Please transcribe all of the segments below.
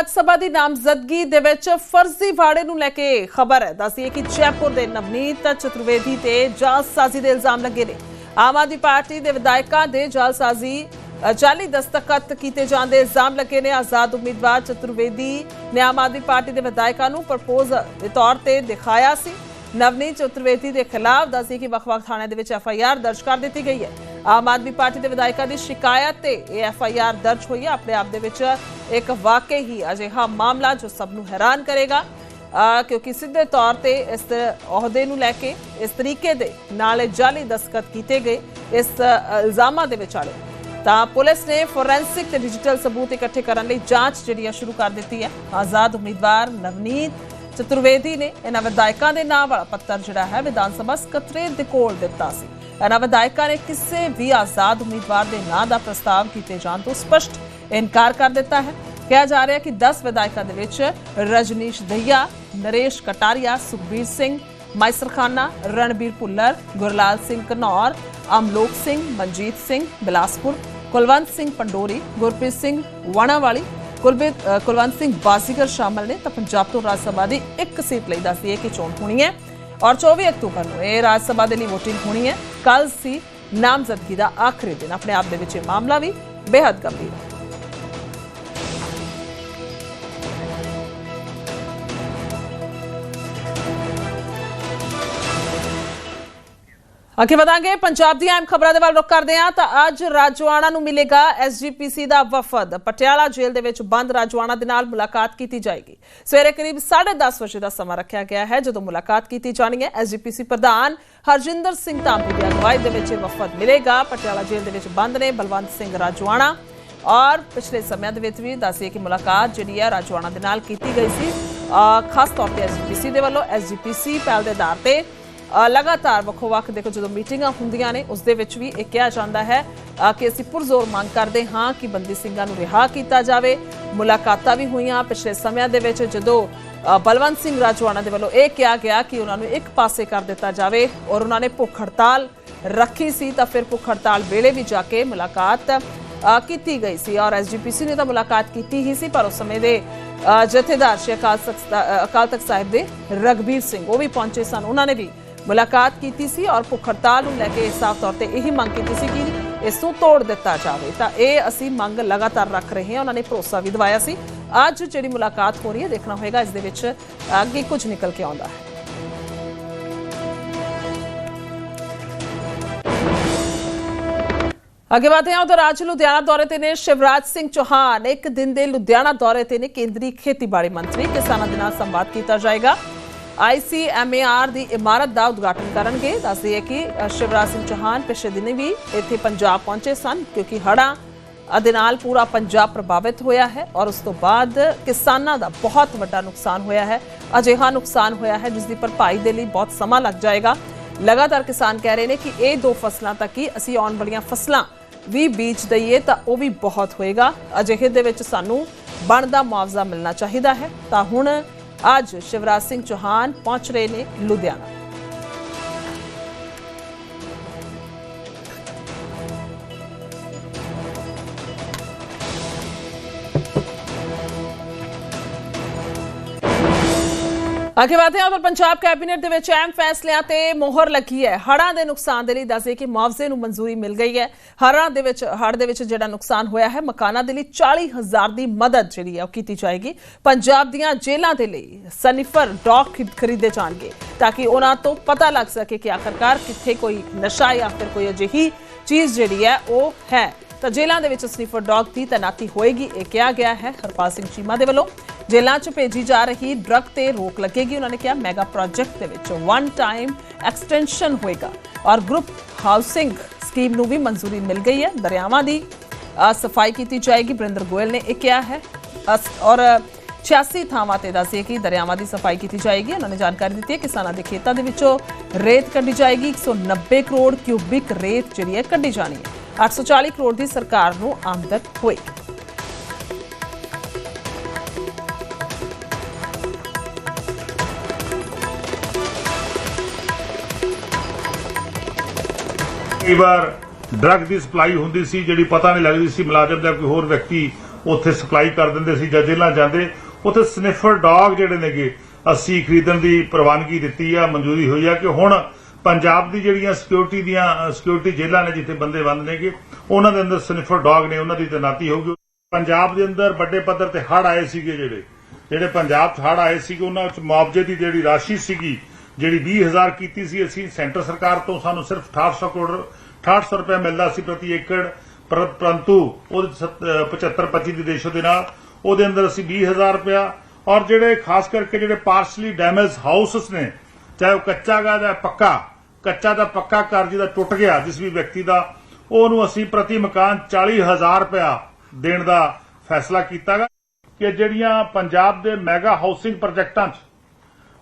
ਰਾਜ ਸਭਾ ਦੀ ਨਾਮਜ਼ਦਗੀ ਦੇ ਵਿੱਚ ਫਰਜ਼ੀ ਨੂੰ ਲੈ ਕੇ ਖਬਰ ਹੈ ਦੱਸੀਏ ਕਿ ਜੈਪੁਰ ਦੇ ਨਵਨੀਤ ਚਤੁਰਵੇਦੀ ਤੇ ਜਾਲਸਾਜ਼ੀ ਦੇ ਇਲਜ਼ਾਮ ਲੱਗੇ ਨੇ। ਆਮ ਆਦਮੀ ਪਾਰਟੀ ਦੇ ਵਿਧਾਇਕਾਂ ਦੇ ਜਾਲਸਾਜ਼ੀ ਜਾਲੀ ਦਸਤਖਤ ਕੀਤੇ ਜਾਣ ਇਲਜ਼ਾਮ ਲੱਗੇ ਨੇ। ਆਜ਼ਾਦ ਉਮੀਦਵਾਰ ਚਤੁਰਵੇਦੀ ਨੇ ਆਮ ਆਦਮੀ ਪਾਰਟੀ ਦੇ ਵਿਧਾਇਕਾਂ ਨੂੰ ਪ੍ਰਪੋਜ਼ ਦੇ ਤੌਰ ਤੇ ਦਿਖਾਇਆ ਸੀ। ਨਵਨੀਤ ਚਤੁਰਵੇਦੀ ਦੇ ਖਿਲਾਫ ਦੱਸੀ ਕਿ ਵੱਖ-ਵੱਖ ਥਾਣਿਆਂ ਦੇ ਵਿੱਚ ਐਫ ਆਈ ਆਰ ਦਰਜ ਕਰ ਦਿੱਤੀ ਗਈ ਹੈ। ਆਮ ਆਦਮੀ ਪਾਰਟੀ ਦੇ ਵਿਧਾਇਕਾਂ ਦੀ ਸ਼ਿਕਾਇਤ ਤੇ ਇਹ ਐਫ ਆਈ ਆਰ ਦਰਜ ਹੋਈ ਹੈ। ਆਪਣੇ ਆਪ ਦੇ ਵਿੱਚ ਇੱਕ ਵਾਕਈ ਹੀ ਅਜਿਹਾ ਮਾਮਲਾ ਜੋ ਸਭ ਨੂੰ ਹੈਰਾਨ ਕਰੇਗਾ ਕਿਉਂਕਿ ਸਿੱਧੇ ਤੌਰ ਤੇ ਇਸ ਅਹੁਦੇ ਨੂੰ ਲੈ ਕੇ ਇਸ ਤਰੀਕੇ ਦੇ ਨਾਲ ਇਹ ਜਾਲੀ ਦਸਤਖਤ ਕੀਤੇ ਗਏ ਇਸ ਇਲਜ਼ਾਮਾਂ ਦੇ ਵਿਚਾਲੇ ਤਾਂ ਪੁਲਿਸ ਨੇ ਫੋਰੈਂਸਿਕ ਤੇ ਡਿਜੀਟਲ ਸਬੂਤ ਇਕੱਠੇ ਕਰਨ ਲਈ ਜਾਂਚ ਜਿਹੜੀ ਹੈ ਸ਼ੁਰੂ ਕਰ ਦਿੱਤੀ ਹੈ। ਆਜ਼ਾਦ ਉਮੀਦਵਾਰ ਨਵਨੀਤ ਚਤੁਰਵੇਦੀ ਨੇ ਇਹਨਾਂ ਵਿਧਾਇਕਾਂ ਦੇ ਨਾਂ ਵਾਲਾ ਪੱਤਰ ਜਿਹੜਾ ਹੈ ਵਿਧਾਨ ਸਭਾ ਸਕੱਤਰੇਤ ਦੇ ਕੋਲ ਦਿੱਤਾ ਸੀ। ਇਹਨਾਂ ਵਿਧਾਇਕਾਂ ਨੇ ਕਿਸੇ ਵੀ ਆਜ਼ਾਦ ਉਮੀਦਵਾਰ ਦੇ ਨਾਂ ਦਾ ਪ੍ਰਸਤਾਵ ਕੀਤੇ ਜਾਣ ਤੋਂ ਸਪਸ਼ਟ ਇਨਕਾਰ ਕਰ ਦਿੱਤਾ ਹੈ। ਕਿਹਾ ਜਾ ਰਿਹਾ ਕਿ 10 ਵਿਧਾਇਕਾਂ ਦੇ ਵਿੱਚ ਰਜਨੀਸ਼ ਦਈਆ ਨਰੇਸ਼ ਕਟਾਰੀਆ, ਸੁਖਬੀਰ ਸਿੰਘ ਮਾਈਸਰ ਖਾਨਾ ਰਣਬੀਰ ਭੁੱਲਰ, ਗੁਰਲਾਲ ਸਿੰਘ ਘਨੌਰ ਅਮਲੋਕ ਸਿੰਘ, ਮਨਜੀਤ ਸਿੰਘ, ਬਿਲਾਸਪੁਰ, ਕੁਲਵੰਤ ਸਿੰਘ ਪੰਡੋਰੀ, ਗੁਰਪ੍ਰੀਤ ਸਿੰਘ ਵਾਣਾਵਾਲੀ ਕੁਲਬੀਰ ਕੁਲਵੰਤ ਸਿੰਘ ਬਾਜ਼ੀਗਰ ਸ਼ਾਮਲ ਨੇ। ਤਾਂ ਪੰਜਾਬ ਤੋਂ ਰਾਜ ਸਭਾ ਦੀ ਇੱਕ ਸੀਟ ਲਈ ਦੱਸਦੀ ਹੈ ਕਿ ਚੋਣ ਹੋਣੀ ਹੈ। ਔਰ 24 ਅਕਤੂਬਰ ਨੂੰ ਇਹ ਰਾਜ ਸਭਾ ਦੇ ਲਈ VOTING ਹੋਣੀ ਹੈ ਕੱਲ ਸੀ ਨਾਮਜ਼ਦਗੀ ਦਾ ਆਖਰੀ ਦਿਨ ਆਪਣੇ ਆਪ ਦੇ ਵਿੱਚ ਇਹ ਮਾਮਲਾ ਵੀ ਬੇहद ਗੰਭੀਰ ਹੈ ਅੱਗੇ ਵਧਾਂਗੇ। ਪੰਜਾਬ ਦੀਆਂ ਅਹਿਮ ਖਬਰਾਂ ਦੇ ਵੱਲ ਰੁਕ ਕਰਦੇ ਹਾਂ ਤਾਂ ਅੱਜ ਰਾਜਵਾਣਾ ਨੂੰ ਮਿਲੇਗਾ ਐਸਜੀਪੀਸੀ ਦਾ ਵਫਦ। ਪਟਿਆਲਾ ਜੇਲ੍ਹ ਦੇ ਵਿੱਚ ਬੰਦ ਰਾਜਵਾਨਾ ਦੇ ਨਾਲ ਮੁਲਾਕਾਤ ਕੀਤੀ ਜਾਏਗੀ। ਸਵੇਰੇ ਕਰੀਬ 10:30 ਵਜੇ ਦਾ ਸਮਾਂ ਰੱਖਿਆ ਗਿਆ ਹੈ ਜਦੋਂ ਮੁਲਾਕਾਤ ਕੀਤੀ ਜਾਣੀ ਹੈ। ਐਸਜੀਪੀਸੀ ਪ੍ਰਧਾਨ ਹਰਜਿੰਦਰ ਸਿੰਘ ਧਾਮੀ ਦੀ ਅਗਵਾਈ ਦੇ ਵਿੱਚ ਇਹ ਵਫਦ ਮਿਲੇਗਾ। ਪਟਿਆਲਾ ਜੇਲ੍ਹ ਦੇ ਵਿੱਚ ਬੰਦ ਨੇ ਬਲਵੰਤ ਸਿੰਘ ਰਾਜਵਾਣਾ ਔਰ ਪਿਛਲੇ ਸਮਿਆਂ ਦੇ ਵਿੱਚ ਵੀ ਦੱਸੀਏ ਕਿ ਮੁਲਾਕਾਤ ਜਿਹੜੀ ਹੈ ਰਾਜਵਾਨਾ ਦੇ ਨਾਲ ਕੀਤੀ ਗਈ ਸੀ। ਖਾਸ ਤੌਰ ਤੇ ਐਸਜੀਪੀਸੀ ਦੇ ਵੱਲੋਂ। ਐਸਜੀਪੀਸੀ ਪਹਿਲ ਦੇ ਆਧਾਰ ਤੇ ਲਗਾਤਾਰ ਵੱਖੋ ਵੱਖ ਦੇਖੋ ਜਦੋਂ ਮੀਟਿੰਗਾਂ ਹੁੰਦੀਆਂ ਨੇ, ਉਸ ਦੇ ਵਿੱਚ ਵੀ ਇਹ ਕਿਹਾ ਜਾਂਦਾ ਹੈ ਕਿ ਅਸੀਂ ਪੁਰਜ਼ੋਰ ਮੰਗ ਕਰਦੇ ਹਾਂ ਕਿ ਬੰਦੀ ਸਿੰਘਾਂ ਨੂੰ ਰਿਹਾ ਕੀਤਾ ਜਾਵੇ। ਮੁਲਾਕਾਤਾਂ ਵੀ ਹੋਈਆਂ ਪਿਛਲੇ ਸਮਿਆਂ ਦੇ ਵਿੱਚ ਜਦੋਂ ਬਲਵੰਤ ਸਿੰਘ ਰਾਜਵਾਨਾ ਦੇ ਵੱਲੋਂ ਇਹ ਕਿਹਾ ਗਿਆ ਕਿ ਉਹਨਾਂ ਨੂੰ ਇੱਕ ਪਾਸੇ ਕਰ ਦਿੱਤਾ ਜਾਵੇ ਔਰ ਉਹਨਾਂ ਨੇ ਭੁੱਖ ਹੜਤਾਲ ਰੱਖੀ ਸੀ ਤਾਂ ਫਿਰ ਭੁੱਖ ਹੜਤਾਲ ਵੇਲੇ ਵੀ ਜਾ ਕੇ ਮੁਲਾਕਾਤ ਕੀਤੀ ਗਈ ਸੀ ਔਰ ਐਸਜੀਪੀਸੀ ਨੇ ਤਾਂ ਮੁਲਾਕਾਤ ਕੀਤੀ ਹੀ ਸੀ, ਪਰ ਉਸ ਸਮੇਂ ਦੇ ਜਥੇਦਾਰ ਸ਼੍ਰੀ ਅਕਾਲ ਤਖਤ ਅਕਾਲ ਤਖਤ ਸਾਹਿਬ ਦੇ ਰਗਬੀਰ ਸਿੰਘ ਉਹ ਵੀ ਪਹੁੰਚੇ ਸਨ। ਉਹਨਾਂ ਨੇ ਵੀ ਮੁਲਾਕਾਤ ਕੀਤੀ ਸੀ ਔਰ ਭੁੱਖ ਹੜਤਾਲ ਨੂੰ ਲੈ ਕੇ ਸਾਫ਼ ਤੌਰ ਤੇ ਇਹੀ ਮੰਗ ਕੀਤੀ ਸੀ ਕਿ ਇਸ ਨੂੰ ਤੋੜ ਦਿੱਤਾ ਜਾਵੇ ਤਾਂ ਇਹ ਅਸੀਂ ਮੰਗ ਲਗਾਤਾਰ ਰੱਖ ਰਹੇ ਹਾਂ ਉਹਨਾਂ ਨੇ ਭਰੋਸਾ ਵੀ ਦਿਵਾਇਆ ਸੀ ਅੱਜ ਜਿਹੜੀ ਮੁਲਾਕਾਤ ਹੋ ਰਹੀ ਹੈ ਦੇਖਣਾ ਹੋਏਗਾ ਇਸ ਦੇ ਵਿੱਚ ਅੱਗੇ ਕੁਝ ਨਿਕਲ ਕੇ ਆਉਂਦਾ ਹੈ ਅੱਗੇ ਵਧਦੇ ਹਾਂ ਉਧਰ ਅੱਜ ਲੁਧਿਆਣਾ ਦੌਰੇ ਤੇ ਨੇ ਸ਼ਿਵਰਾਜ ਸਿੰਘ ਚੌਹਾਨ ਇੱਕ ਦਿਨ ਦੇ ਲੁਧਿਆਣਾ ਦੌਰੇ ਤੇ ਨੇ ਕੇਂਦਰੀ ਖੇਤੀਬਾੜੀ ਮੰਤਰੀ ਕਿਸਾਨਾਂ ਦੇ ਨਾਲ ਸੰਵਾਦ ਕੀਤਾ ਜਾਏਗਾ ਆਈਸੀਐਮਏਆਰ ਦੀ ਇਮਾਰਤ ਦਾ ਉਦਘਾਟਨ ਕਰਨਗੇ। ਦੱਸਦੇ ਹੈ ਕਿ ਸ਼ਿਵਰਾਜ ਸਿੰਘ ਚੌਹਾਨ ਪਿਛਲੇ ਦਿਨੀ ਵੀ ਇੱਥੇ ਪੰਜਾਬ ਪਹੁੰਚੇ ਸਨ, ਕਿਉਂਕਿ ਹੜ੍ਹਾਂ ਦੇ ਨਾਲ ਪੂਰਾ ਪੰਜਾਬ ਪ੍ਰਭਾਵਿਤ ਹੋਇਆ ਹੈ ਔਰ ਉਸ ਤੋਂ ਬਾਅਦ ਕਿਸਾਨਾਂ ਦਾ ਬਹੁਤ ਵੱਡਾ ਨੁਕਸਾਨ ਹੋਇਆ ਹੈ। ਅਜਿਹਾ ਨੁਕਸਾਨ ਹੋਇਆ ਹੈ ਜਿਸ ਦੀ ਭਰਪਾਈ ਦੇ ਲਈ ਬਹੁਤ ਸਮਾਂ ਲੱਗ ਜਾਏਗਾ। ਲਗਾਤਾਰ ਕਿਸਾਨ ਕਹਿ ਰਹੇ ਨੇ ਕਿ ਇਹ ਦੋ ਫਸਲਾਂ ਤੱਕ ਹੀ ਅਸੀਂ ਆਉਣ ਵਾਲੀਆਂ ਫਸਲਾਂ ਵੀ ਬੀਜ ਦਈਏ ਤਾਂ ਉਹ ਵੀ ਬਹੁਤ ਹੋਏਗਾ। ਅਜਿਹੇ ਦੇ ਵਿੱਚ ਸਾਨੂੰ ਬਣਦਾ ਮੁਆਵਜ਼ਾ ਮਿਲਣਾ ਚਾਹੀਦਾ ਹੈ। ਤਾਂ ਹੁਣ ਅੱਜ ਸ਼ਿਵਰਾਜ ਸਿੰਘ ਚੌਹਾਨ ਪਹੁੰਚ ਰਹੇ ਨੇ ਲੁਧਿਆਣਾ। ਅੱਗੇ ਵਧਦੇ ਹਾਂ ਪਰ ਪੰਜਾਬ ਕੈਬਨਿਟ ਦੇ ਵਿੱਚ ਅਹਿਮ ਫੈਸਲਿਆਂ ਤੇ ਮੋਹਰ ਲੱਗੀ ਹੈ। ਹੜ੍ਹਾਂ ਦੇ ਨੁਕਸਾਨ ਦੇ ਲਈ ਦੱਸਦੇ ਕਿ ਮੁਆਵਜ਼ੇ ਨੂੰ ਮਨਜ਼ੂਰੀ ਮਿਲ ਗਈ ਹੈ। ਹੜ੍ਹਾਂ ਦੇ ਵਿੱਚ, ਹੜ੍ਹ ਦੇ ਵਿੱਚ ਜਿਹੜਾ ਨੁਕਸਾਨ ਹੋਇਆ ਹੈ, ਮਕਾਨਾਂ ਦੇ ਲਈ 40000 ਦੀ ਮਦਦ ਜਿਹੜੀ ਹੈ ਉਹ ਕੀਤੀ ਜਾਏਗੀ। ਪੰਜਾਬ ਦੀਆਂ ਜੇਲ੍ਹਾਂ ਦੇ ਲਈ ਸਨੀਫਰ ਡੌਗ ਖਰੀਦੇ ਜਾਣਗੇ ਤਾਂ ਕਿ ਉਹਨਾਂ ਤੋਂ ਪਤਾ ਲੱਗ ਸਕੇ ਕਿ ਆਖਰਕਾਰ ਕਿੱਥੇ ਕੋਈ ਨਸ਼ਾ ਜਾਂ ਫਿਰ ਕੋਈ ਅਜਿਹੀ ਚੀਜ਼ ਜਿਹੜੀ ਹੈ ਉਹ ਹੈ। ਤਾਂ ਜੇਲ੍ਹਾਂ ਦੇ ਵਿੱਚ ਸਨੀਫਰ ਡੌਗ ਦੀ ਤੈਨਾਤੀ ਹੋਏਗੀ। ਇਹ ਕਿਹਾ ਗਿਆ ਹੈ, ਹਰਪਾਲ ਸਿੰਘ ਚੀਮਾ ਦੇ ਵੱਲੋਂ। ਜੇਲ੍ਹਾਂ 'ਚ ਭੇਜੀ ਜਾ ਰਹੀ ਡਰੱਗ ਤੇ ਰੋਕ ਲੱਗੇਗੀ, ਉਹਨਾਂ ਨੇ ਕਿਹਾ। ਮੈਗਾ ਪ੍ਰੋਜੈਕਟ ਦੇ ਵਿੱਚ ਵਨ ਟਾਈਮ ਐਕਸਟੈਂਸ਼ਨ ਹੋਏਗਾ। ਔਰ ਗਰੁੱਪ ਹਾਊਸਿੰਗ ਸਕੀਮ ਨੂੰ ਵੀ ਮਨਜ਼ੂਰੀ ਮਿਲ ਗਈ ਹੈ। ਦਰਿਆਵਾਂ ਦੀ ਸਫ਼ਾਈ ਕੀਤੀ ਜਾਏਗੀ। ਬਰਿੰਦਰ ਗੋਇਲ ਨੇ ਇਹ ਕਿਹਾ ਹੈ। ਔਰ 86 ਥਾਵਾਂ ਤੇ ਦੱਸਿਆ ਕਿ ਦਰਿਆਵਾਂ ਦੀ ਸਫ਼ਾਈ ਕੀਤੀ ਜਾਏਗੀ। ਉਹਨਾਂ ਨੇ ਜਾਣਕਾਰੀ ਦਿੱਤੀ ਹੈ, ਕਿਸਾਨਾਂ ਦੇ ਖੇਤਾਂ ਦੇ ਵਿੱਚੋਂ ਰੇਤ ਕੱਢੀ ਜਾਏਗੀ। 190 ਕਰੋੜ ਕਿਊਬਿਕ ਰੇਤ ਜਿਹੜੀ ਹੈ ਕੱਢੀ ਜਾਣੀ ਹੈ। 840 ਕਰੋੜ ਦੀ ਸਰਕਾਰ ਨੂੰ ਆਮਦਨ ਹੋਏਗੀ ਕਈ ਵਾਰ ਡਰੱਗ ਦੀ ਸਪਲਾਈ ਹੁੰਦੀ ਸੀ, ਜਿਹੜੀ ਪਤਾ ਨਹੀਂ ਲੱਗਦੀ ਸੀ, ਮੁਲਾਜ਼ਮ ਜਾਂ ਕੋਈ ਹੋਰ ਵਿਅਕਤੀ ਉੱਥੇ ਸਪਲਾਈ ਕਰ ਦਿੰਦੇ ਸੀ ਜਾਂ ਜੇਲ੍ਹਾਂ ਜਾਂਦੇ। ਉੱਥੇ ਸਨਿਫਰ ਡੌਗ ਜਿਹੜੇ ਨੇਗੇ, ਅਸੀਂ ਖਰੀਦਣ ਦੀ ਪ੍ਰਵਾਨਗੀ ਦਿੱਤੀ ਆ, ਮਨਜ਼ੂਰੀ ਹੋਈ ਆ ਕਿ ਹੁਣ ਪੰਜਾਬ ਦੀ ਜਿਹੜੀਆਂ ਸਿਕਿਉਰਿਟੀ ਦੀਆਂ ਸਿਕਿਉਰਿਟੀ ਜੇਲ੍ਹਾਂ ਨੇ ਜਿੱਥੇ ਬੰਦੇ ਬੰਦ ਨੇਗੇ, ਉਹਨਾਂ ਦੇ ਅੰਦਰ ਸਨਿਫਰ ਡੌਗ ਨੇ, ਉਹਨਾਂ ਦੀ ਤੈਨਾਤੀ ਹੋਊਗੀ। ਪੰਜਾਬ ਦੇ ਅੰਦਰ ਵੱਡੇ ਪੱਧਰ ਤੇ ਹੜ ਆਏ ਸੀਗੇ ਜਿਹੜੇ। ਜਿਹੜੇ ਪੰਜਾਬ 'ਚ ਹੜ ਆਏ ਸੀਗੇ, ਉਹਨਾਂ ਵਿੱਚ ਮੁਆਵਜ਼ੇ ਦੀ ਜਿਹੜੀ ਰਾਸ਼ੀ ਸੀਗੀ, ਜਿਹੜੀ 20000 ਕੀਤੀ ਸੀ, ਅਸੀਂ ਸੈਂਟਰ ਸਰਕਾਰ ਤੋਂ ਸਾਨੂੰ ਸਿਰਫ 6800 ਕਰੋੜ 6800 ਰੁਪਏ ਮਿਲਦਾ ਸੀ ਪ੍ਰਤੀ ਏਕੜ ਪਰੰਤੂ ਉਹਦੇ 75 25 ਦੀ ਰੇਸ਼ੋ ਦੇ ਨਾਲ, ਉਹਦੇ ਅੰਦਰ ਅਸੀਂ 20000 ਰੁਪਇਆ। ਔਰ ਜਿਹੜੇ ਖਾਸ ਕਰਕੇ ਜਿਹੜੇ ਪਾਰਸ਼ਲੀ ਡੈਮੇਜ ਹਾਊਸਸ ਨੇ, ਚਾਹੇ ਉਹ ਕੱਚਾ ਗਾ ਜਾਂ ਪੱਕਾ ਕੱਚਾ ਦਾ ਪੱਕਾ ਘਰ ਦਾ ਟੁੱਟ ਗਿਆ, ਜਿਸ ਵੀ ਵਿਅਕਤੀ ਦਾ, ਉਹਨੂੰ ਅਸੀਂ ਪ੍ਰਤੀ ਮਕਾਨ 40000 ਰੁਪਇਆ ਦੇਣ ਦਾ ਫੈਸਲਾ ਕੀਤਾ ਗਾ ਕਿ ਜਿਹੜੀਆਂ ਪੰਜਾਬ ਦੇ ਮੈਗਾ ਹਾਊਸਿੰਗ ਪ੍ਰੋਜੈਕਟਾਂ 'ਚ,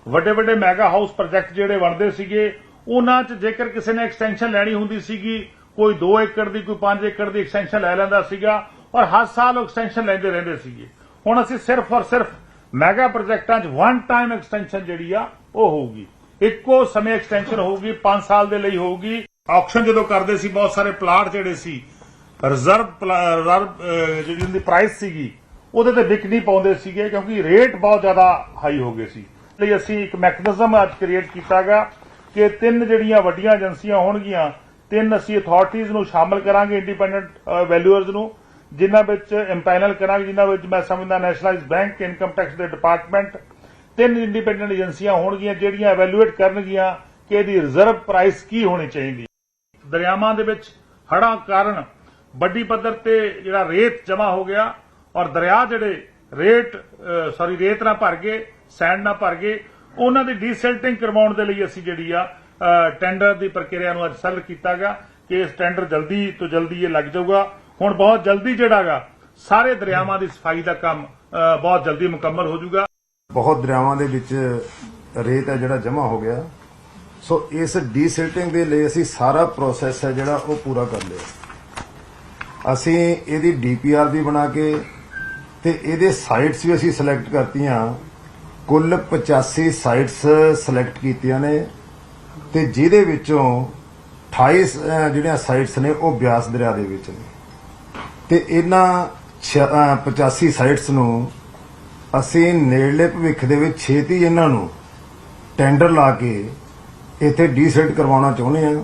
ਵੱਡੇ ਵੱਡੇ ਮੈਗਾ ਹਾਊਸ ਪ੍ਰੋਜੈਕਟ ਜਿਹੜੇ ਬਣਦੇ ਸੀਗੇ, ਉਹਨਾਂ 'ਚ ਜੇਕਰ ਕਿਸੇ ਨੇ ਐਕਸਟੈਂਸ਼ਨ ਲੈਣੀ ਹੁੰਦੀ ਸੀਗੀ, ਕੋਈ 2 ਏਕੜ ਦੀ, ਕੋਈ 5 ਏਕੜ ਦੀ ਐਕਸਟੈਂਸ਼ਨ ਲੈ ਲੈਂਦਾ ਸੀਗਾ ਔਰ ਹਰ ਸਾਲ ਉਹ ਐਕਸਟੈਂਸ਼ਨ ਲੈਂਦੇ ਰਹਿੰਦੇ ਸੀਗੇ। ਹੁਣ ਅਸੀਂ ਸਿਰਫ ਔਰ ਸਿਰਫ ਮੈਗਾ ਪ੍ਰੋਜੈਕਟਾਂ 'ਚ ਵਨ ਟਾਈਮ ਐਕਸਟੈਂਸ਼ਨ ਜਿਹੜੀ ਆ, ਉਹ ਹੋਊਗੀ। ਇੱਕੋ ਸਮੇਂ ਐਕਸਟੈਂਸ਼ਨ ਹੋਊਗੀ 5 ਸਾਲ ਦੇ ਲਈ ਹੋਊਗੀ। ਆਕਸ਼ਨ ਜਦੋਂ ਕਰਦੇ ਸੀ ਬਹੁਤ ਸਾਰੇ ਪਲਾਟ ਜਿਹੜੇ ਸੀ ਰਿਜ਼ਰਵ ਪਲਾ- ਰਿਜ਼ਰਵ ਅਹ, ਪ੍ਰਾਈਸ ਸੀਗੀ ਉਹਦੇ ਤੇ ਵਿਕ ਨਹੀਂ ਪਾਉਂਦੇ ਸੀਗੇ ਕਿਉਂਕਿ ਰੇਟ ਬਹੁਤ ਜ਼ਿਆਦਾ ਹਾਈ ਹੋ ਗਏ ਸੀ। ਲਈ ਅਸੀਂ ਇੱਕ ਮੈਕੈਨਿਜ਼ਮ ਅੱਜ ਕ੍ਰੀਏਟ ਕੀਤਾਗਾ ਕਿ ਤਿੰਨ ਜਿਹੜੀਆਂ ਵੱਡੀਆਂ ਏਜੰਸੀਆਂ ਹੋਣਗੀਆਂ ਤਿੰਨ ਅਸੀਂ ਅਥਾਰਟੀਆਂ ਨੂੰ ਸ਼ਾਮਲ ਕਰਾਂਗੇ ਇੰਡੀਪੈਂਡੈਂਟ ਵੈਲਿਊਅਰਸ ਨੂੰ ਜਿਨ੍ਹਾਂ ਵਿੱਚ ਇੰਪੈਨਲ ਕਰਾਂਗੇ ਜਿਨ੍ਹਾਂ ਵਿੱਚ ਮੈਂ ਸਮਝਦਾ ਨੈਸ਼ਨਲਾਈਜ਼ ਬੈਂਕ ਇਨਕਮ ਟੈਕਸ ਦੇ ਡਿਪਾਰਟਮੈਂਟ ਤਿੰਨ ਇੰਡੀਪੈਂਡੈਂਟ ਏਜੰਸੀਆਂ ਹੋਣਗੀਆਂ ਜਿਹੜੀਆਂ ਐਵੈਲੂਏਟ ਕਰਨਗੀਆਂ ਕਿ ਇਹਦੀ ਰਿਜ਼ਰਵ ਪ੍ਰਾਈਸ ਕੀ ਹੋਣੀ ਚਾਹੀਦੀ ਦਰਿਆਵਾਂ ਦੇ ਵਿੱਚ ਹੜਾਂ ਕਾਰਨ ਵੱਡੀ ਪੱਧਰ ਤੇ ਜਿਹੜਾ ਰੇਤ ਜਮਾ ਹੋ ਗਿਆ ਔਰ ਦਰਿਆ ਜਿਹੜੇ ਰੇਤ ਸੌਰੀ ਰੇਤ ਨਾਲ ਭਰ ਗਏ, ਸੈਂਡ ਨਾਲ ਭਰ ਗਏ, ਉਹਨਾਂ ਦੀ ਡੀਸੈਲਟਿੰਗ ਕਰਵਾਉਣ ਦੇ ਲਈ ਅਸੀਂ ਜਿਹੜੀ ਆ ਟੈਂਡਰ ਦੀ ਪ੍ਰਕਿਰਿਆ ਨੂੰ ਅੱਜ ਸਰਲ ਕੀਤਾ ਗਿਆ ਕਿ ਇਸ ਟੈਂਡਰ ਜਲਦੀ ਤੋਂ ਜਲਦੀ ਇਹ ਲੱਗ ਜਾਊਗਾ। ਹੁਣ ਬਹੁਤ ਜਲਦੀ ਜਿਹੜਾਗਾ ਸਾਰੇ ਦਰਿਆਵਾਂ ਦੀ ਸਫ਼ਾਈ ਦਾ ਕੰਮ ਬਹੁਤ ਜਲਦੀ ਮੁਕੰਮਲ ਹੋ ਜਾਊਗਾ। ਬਹੁਤ ਦਰਿਆਵਾਂ ਦੇ ਵਿੱਚ ਰੇਤ ਹੈ ਜਿਹੜਾ ਜਮ੍ਹਾਂ ਹੋ ਗਿਆ। ਸੋ ਇਸ ਡੀਸਿਲਟਿੰਗ ਦੇ ਲਈ ਅਸੀਂ ਸਾਰਾ ਪ੍ਰੋਸੈਸ ਹੈ ਜਿਹੜਾ ਉਹ ਪੂਰਾ ਕਰ ਲਿਆ। ਅਸੀਂ ਇਹਦੀ ਡੀਪੀਆਰ ਵੀ ਬਣਾ ਕੇ ਤੇ ਇਹਦੇ ਸਾਈਟਸ ਵੀ ਅਸੀਂ ਸਿਲੈਕਟ ਕਰਤੀਆਂ। ਕੁੱਲ 85 ਸਾਈਟਸ ਸਿਲੈਕਟ ਕੀਤੀਆਂ ਨੇ ਤੇ ਜਿਹਦੇ ਵਿੱਚੋਂ 28 ਜਿਹੜੀਆਂ ਸਾਈਟਸ ਨੇ ਉਹ ਬਿਆਸ ਦਰਿਆ ਦੇ ਵਿੱਚ ਨੇ। ਤੇ ਇਹਨਾਂ ਛ- 85 ਸਾਈਟਸ ਨੂੰ ਅਸੀਂ ਨੇੜਲੇ ਭਵਿੱਖ ਦੇ ਵਿੱਚ ਛੇਤੀ ਇਹਨਾਂ ਨੂੰ ਟੈਂਡਰ ਲਾ ਕੇ ਇੱਥੇ ਡੀਸੈਟ ਕਰਵਾਉਣਾ ਚਾਹੁੰਦੇ ਹਾਂ।